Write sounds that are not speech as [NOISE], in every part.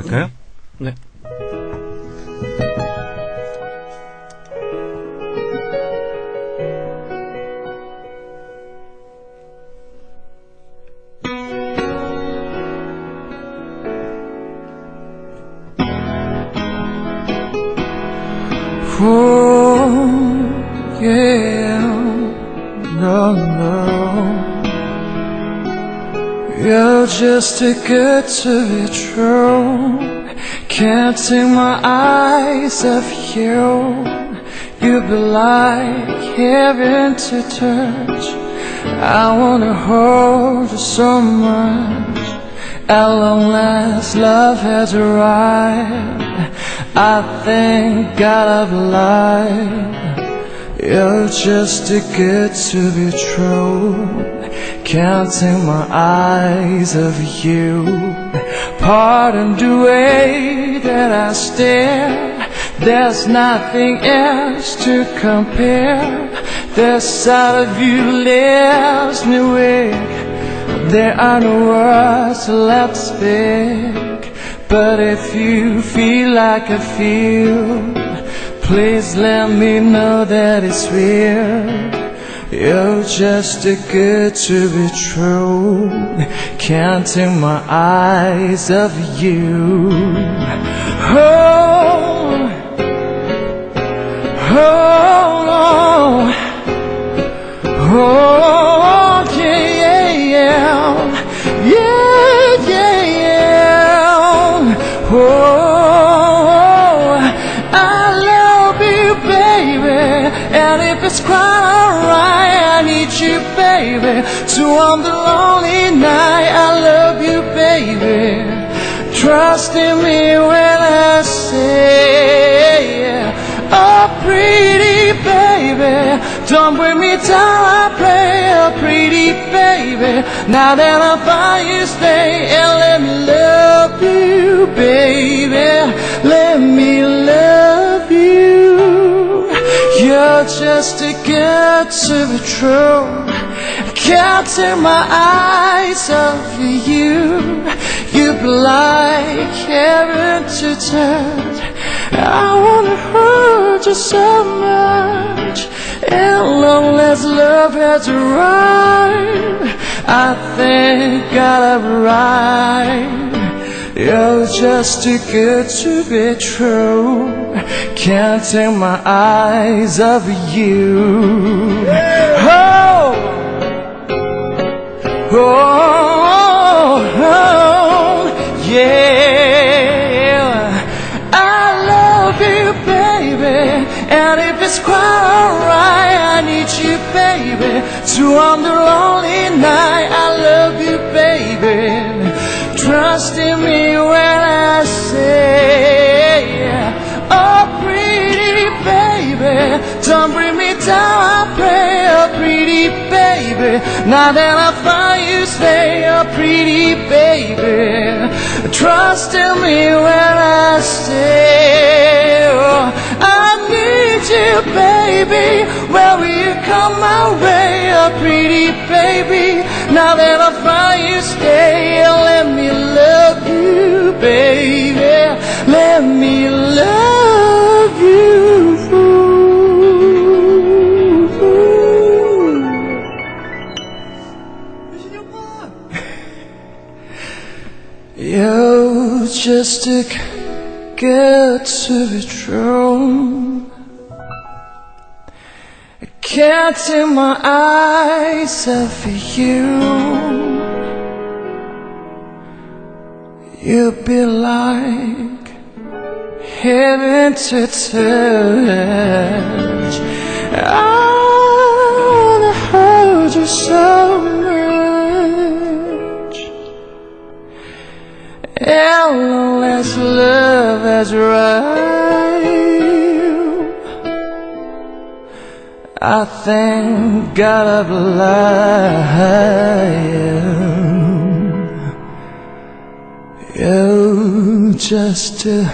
갈까요? 네. Oh, yeah, no, no. You're just too good to be true. Can't take my eyes off you. You be like heaven to touch. I wanna hold you so much. At long last, love has arrived. I thank God I've lied. You're just too good to be true. Take my eyes of you. Pardon the way that I stare. There's nothing else to compare. The sight of you leaves me weak. There are no words left to speak. But if you feel like I feel, please let me know that it's real. You're just too good to be true. Can't take my eyes off you. Oh, oh, oh, oh, oh quite alright, I need you, baby, to on the lonely night. I love you, baby. Trust in me when I say, oh, pretty baby, don't bring me down. I pray, oh, pretty baby. Now that I find you, stay and let me love you, baby. Let me love. You're just too good to be true. I can't take my eyes off of you. You be like heaven to touch. I wanna hurt you so much. And long as love has arrived, I think I'll arrive. You're just too good to be true. Can't take my eyes off you. Oh! Oh, oh, yeah. I love you, baby. And if it's quite alright, I need you, baby. To on the lonely night, Trust in me when I say, oh, pretty baby. Don't bring me down, I pray, oh, pretty baby. Now that I find you, stay, oh, pretty baby. Trust in me when I say, oh, I need you, baby. Where will you come my way, oh, pretty baby? Now that I find you, stay, and oh, let me too good to be true. I can't take my eyes off of you. You be like heaven to touch. I wanna hold you so as love has arrived, I thank God I'm alive. You're just too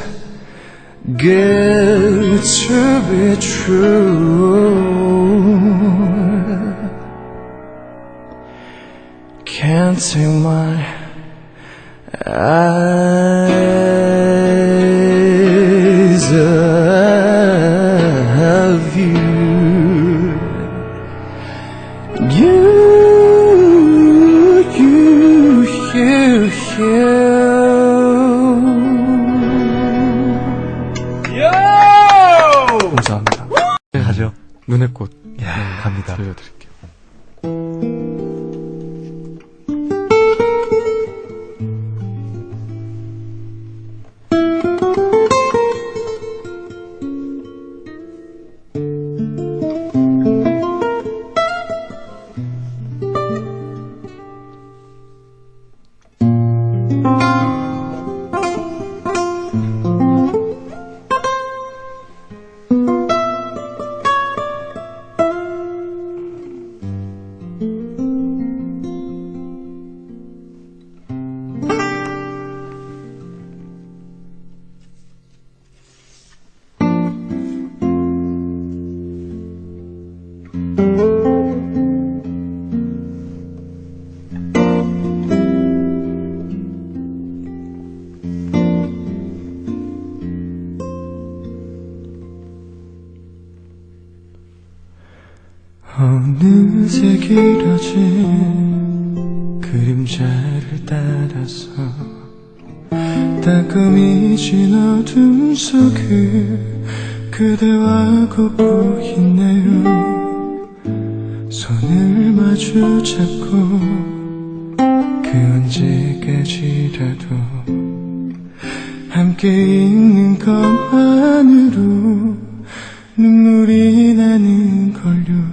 good to be true. Can't take my eyes of you. You, you, you, you. 감사합니다. 가죠. 눈의 꽃. 야, 갑니다. 들려드릴게요. 따끔해진 어둠 속을 그대와 걷고 있네요. 손을 마주 잡고 그 언제까지라도 함께 있는 것만으로 눈물이 나는 걸요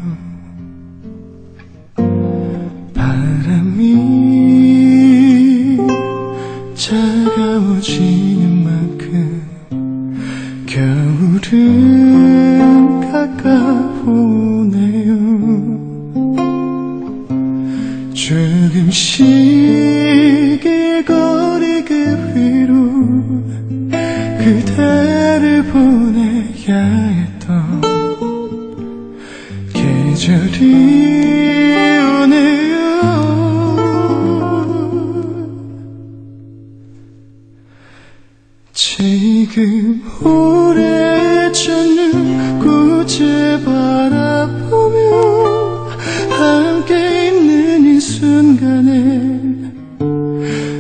지금 오래전을 꽃을 바라보며 함께 있는 이 순간에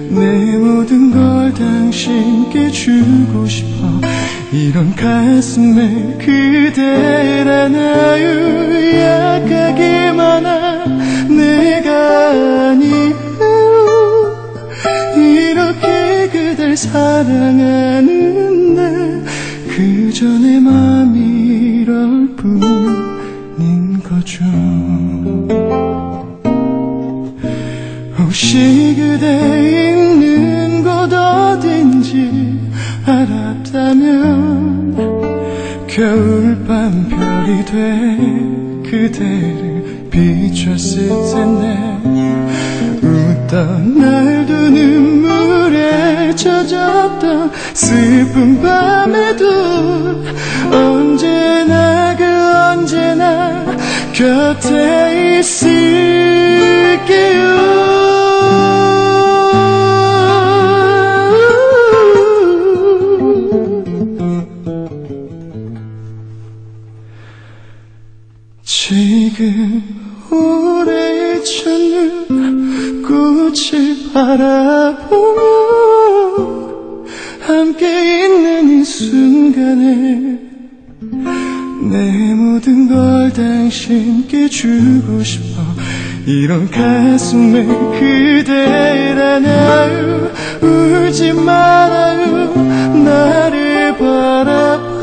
내 모든 걸 당신께 주고 싶어 이런 가슴에 그댈 안아요 약하기만 한 내가 아니에요 이렇게 그댈 사랑하는데 그저 내 맘이 이럴 뿐인 거죠. 혹시 그대 있는 곳 어딘지 알았다면 겨울밤 별이 돼 그대를 비췄을 텐데 웃던 날도 눈물에 젖었던 슬픈 밤에도 언제나 그 언제나 곁에 있을게요. 지금 오래전을 꽃을 바라보며 순간에 내 모든 걸 당신께 주고 싶어. 이런 가슴에 그댈 안아요 울지 말아요. 나를 바라봐요.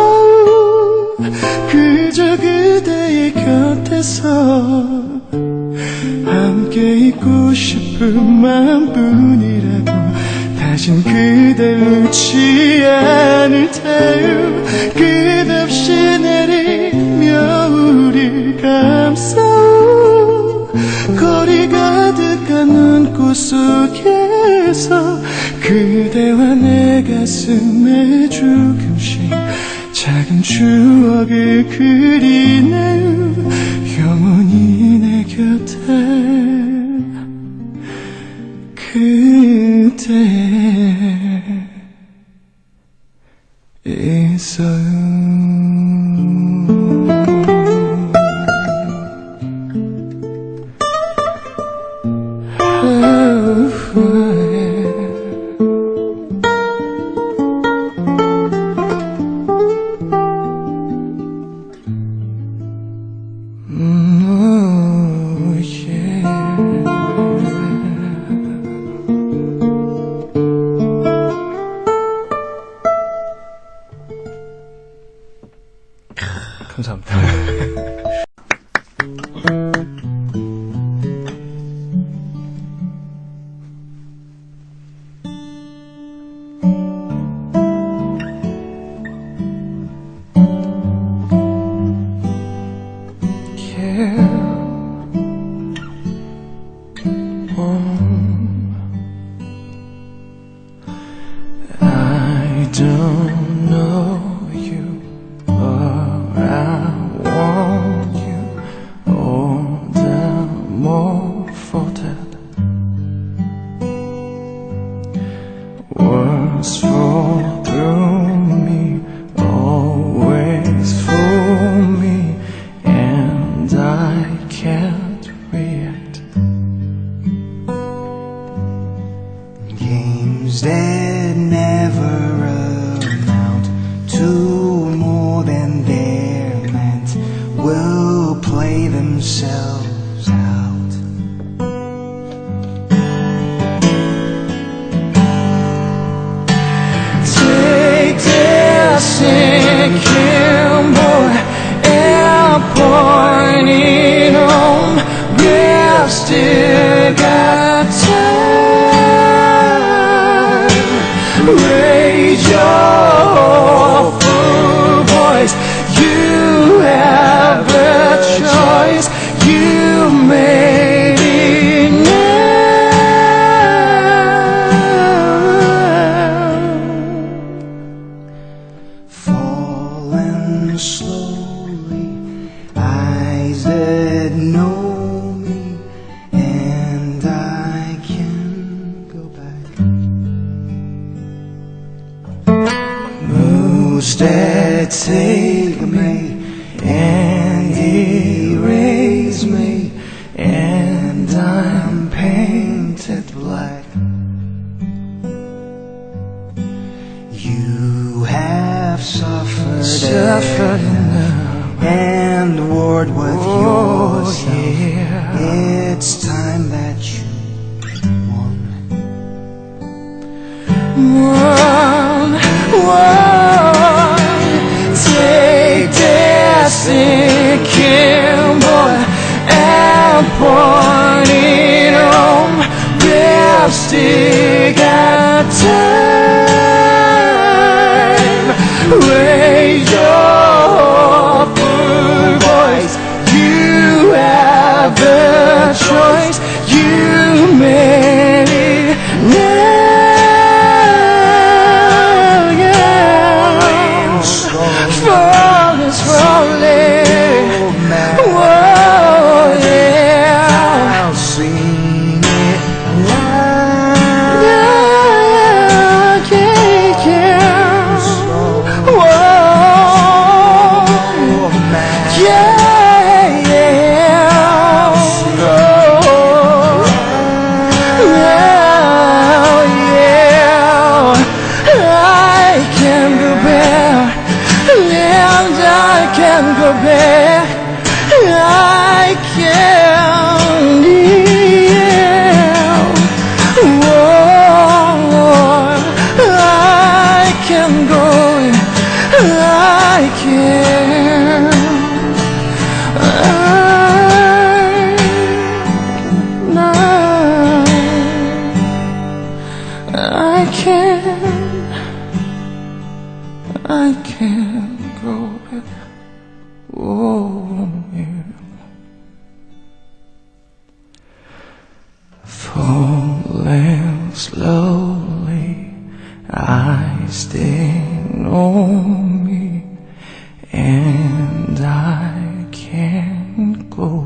그저 그대의 곁에서 함께 있고 싶은 마음뿐이라고 다신 그대 웃지 그대와 내 가슴에 조금씩 작은 추억을 그리네요 영원히 내 곁에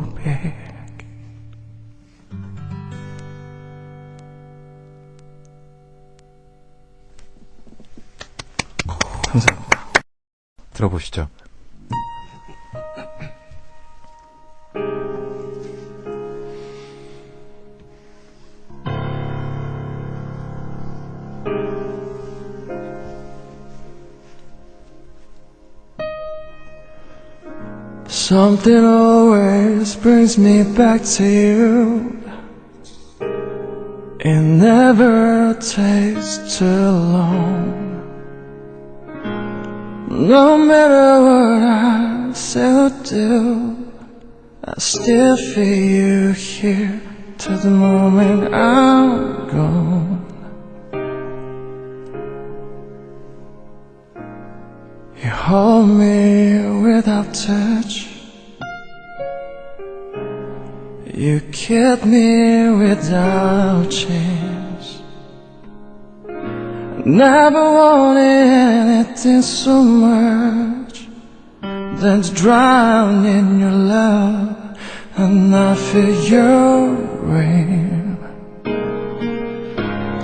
come 감사합니다. 들어보시죠. Something always brings me back to you. It never takes too long. No matter what I say or do, I still feel you here till the moment I'm gone. You hold me without touch. You kept me without chance. Never wanted anything so much than to drown in your love and I feel your rain.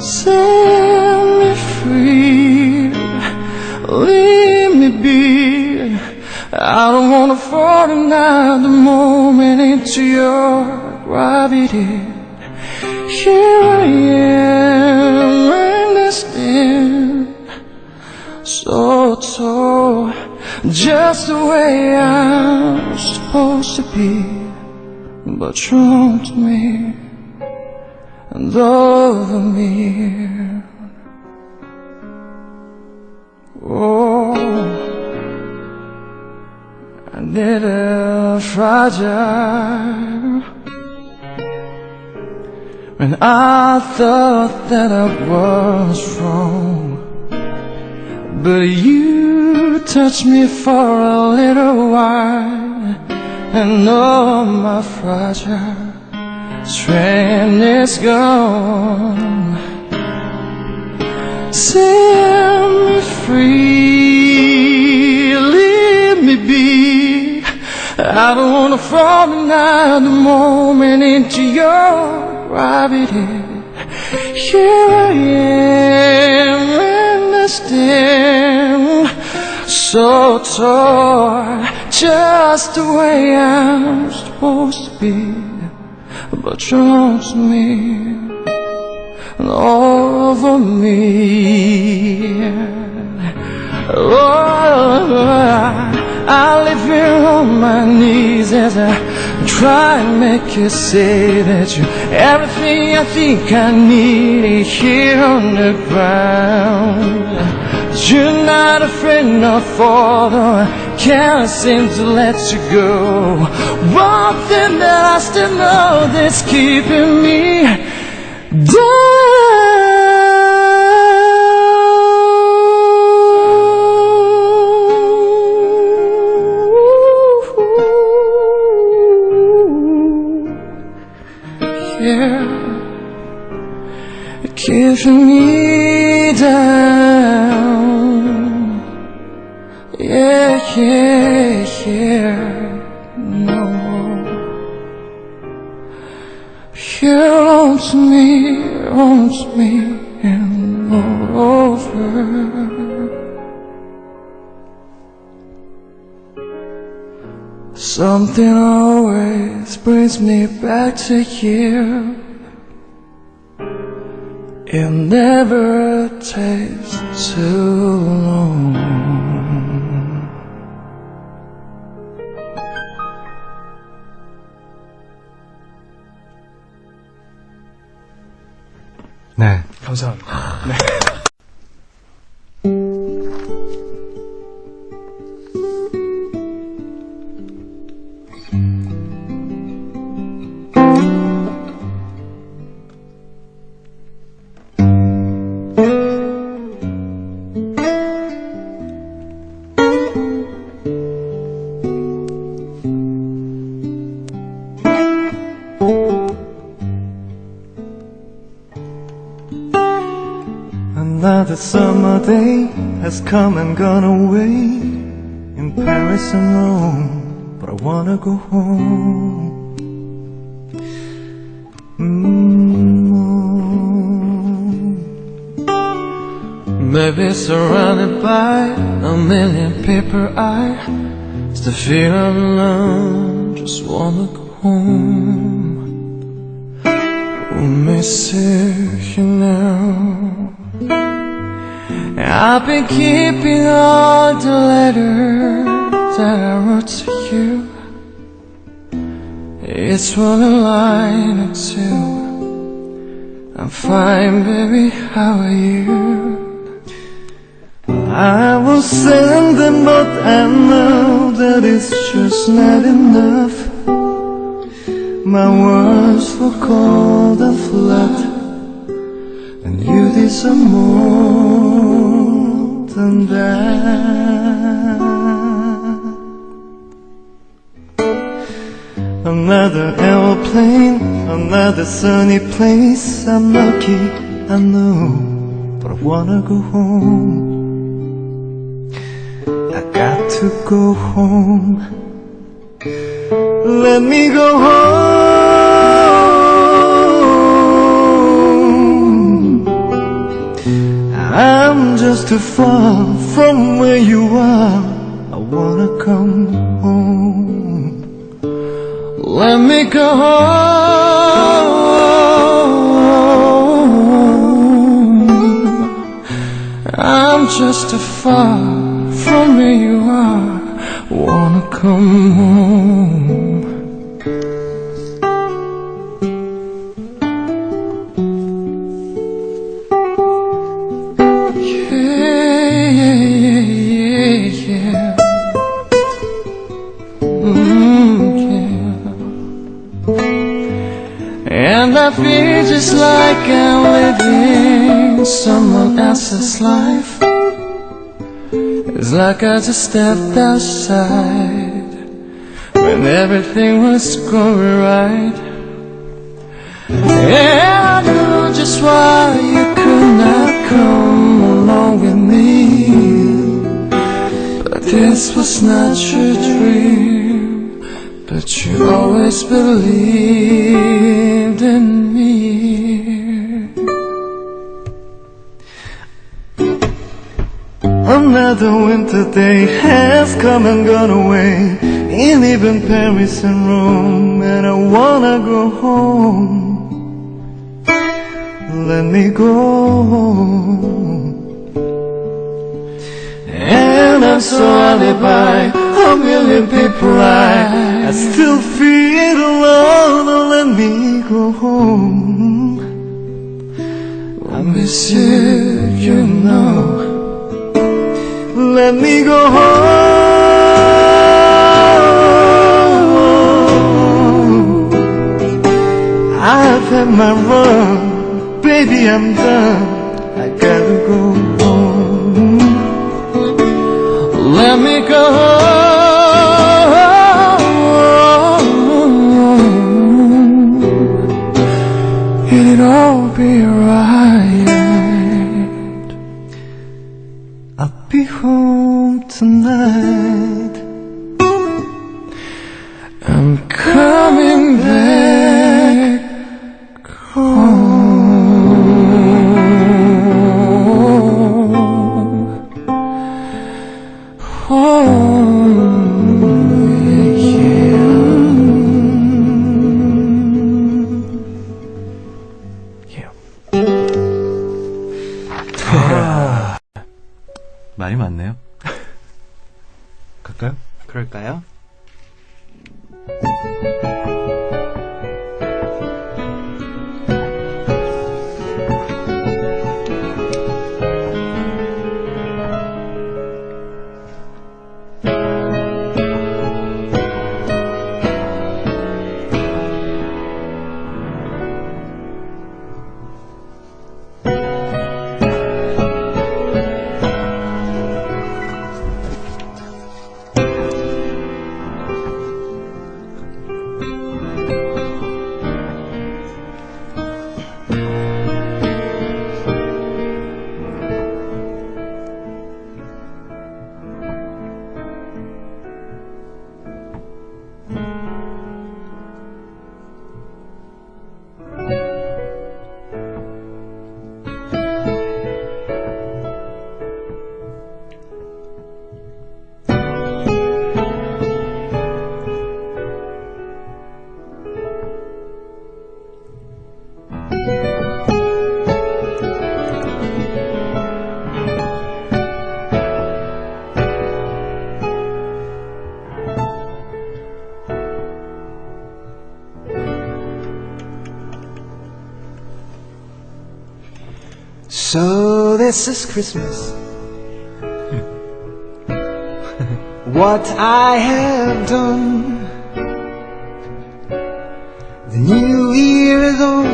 Set me free, leave me be. I don't wanna fall another moment into your gravity. Here I am in this stand, so tall, just the way I'm supposed to be. But you want me and over me. A fragile. When I thought that I was wrong, but you touched me for a little while and all my fragile strength is gone. Set me free, leave me be. [LAUGHS] I don't wanna fall another moment into your gravity. Here I am in the stand, so torn just the way I'm supposed to be. But you're on me and over me. Oh, I live here on my knees as I try and make you say that you're everything I think I need here on the ground. You're not a friend or father, I can't seem to let you go. One thing that I still know that's keeping me down. Keeping me down. Yeah, yeah, yeah. No. You owns me, owns me, and moreover. Something always brings me back to you. It never takes too long. 네, 감사합니다. Summer day has come and gone away in Paris and Rome, but I wanna go home. Mm. Maybe surrounded by a million people, I still feel alone. Just wanna go home. We'll miss you now. I've been keeping all the letters that I wrote to you. It's one line or two. I'm fine, baby, how are you? I will send them, but I know that it's just not enough. My words were cold and flat, and you deserve more Another aeroplane, another sunny place. I'm lucky, I know, but I wanna go home. I got to go home. Let me go home. I'm just too far from where you are. I wanna come home. Let me go home. I'm just too far from where you are. Wanna come home. Else's life. It's like I just stepped outside when everything was going right. Yeah, I knew just why you could not come along with me. But this was not your dream. But you always believed in me. Another winter day has come and gone away In even Paris and Rome And I wanna go home. Let me go home. And I'm so alibi A million people lie I still feel alone. Oh, Let me go home. I miss you, you know. Let me go home. I've had my run, baby, I'm done. I gotta go home. Let me go this is Christmas. what I have done. The new year is over,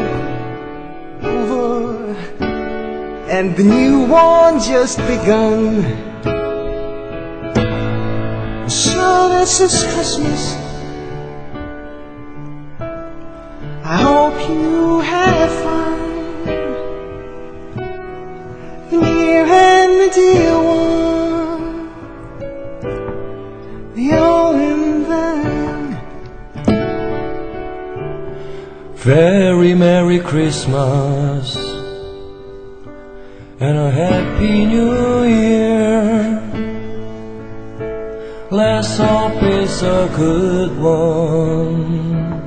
and the new one just begun. So this is Christmas. Very Merry Christmas and a Happy New Year. Let's hope it's a good one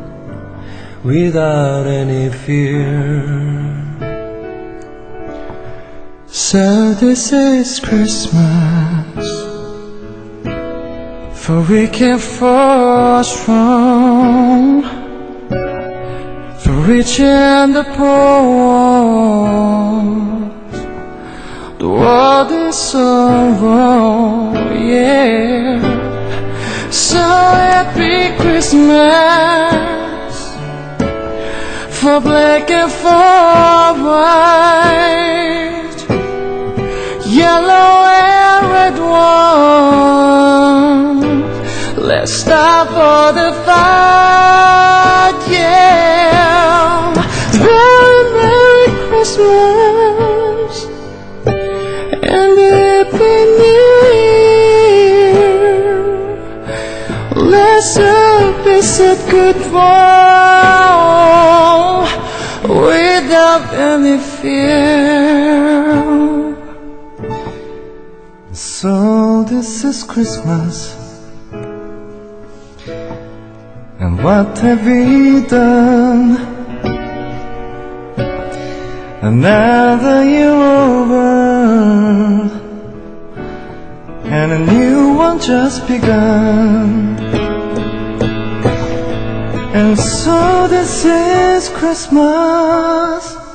without any fear. So this is Christmas. For we can fall strong. Rich and the poor. The world is so wrong, yeah. So happy Christmas for black and for white, yellow and red one. Let's stop for the fear. So this is Christmas. And what have we done? Another year over and a new one just begun. And so this is Christmas.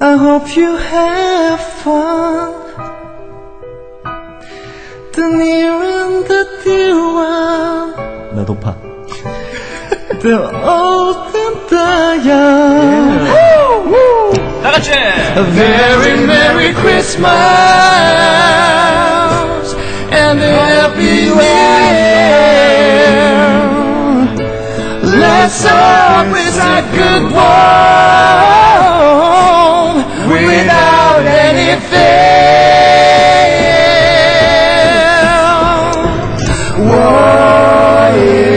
I hope you have fun. The near and the dear one. 나 높아. The old and the young. 다 같이! A very Merry Christmas and a Happy New Year. Let's hope it's a good one without any. War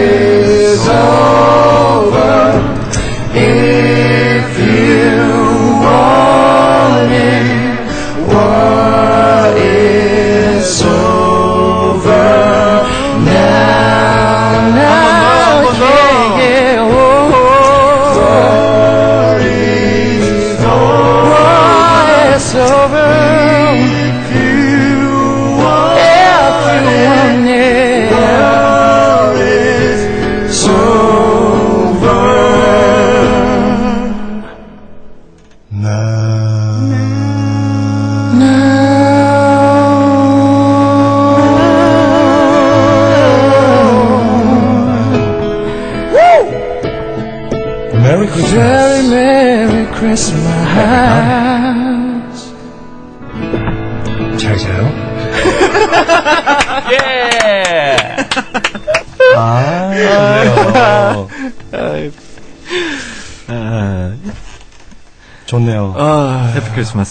좋네요. 아. 해피 크리스마스.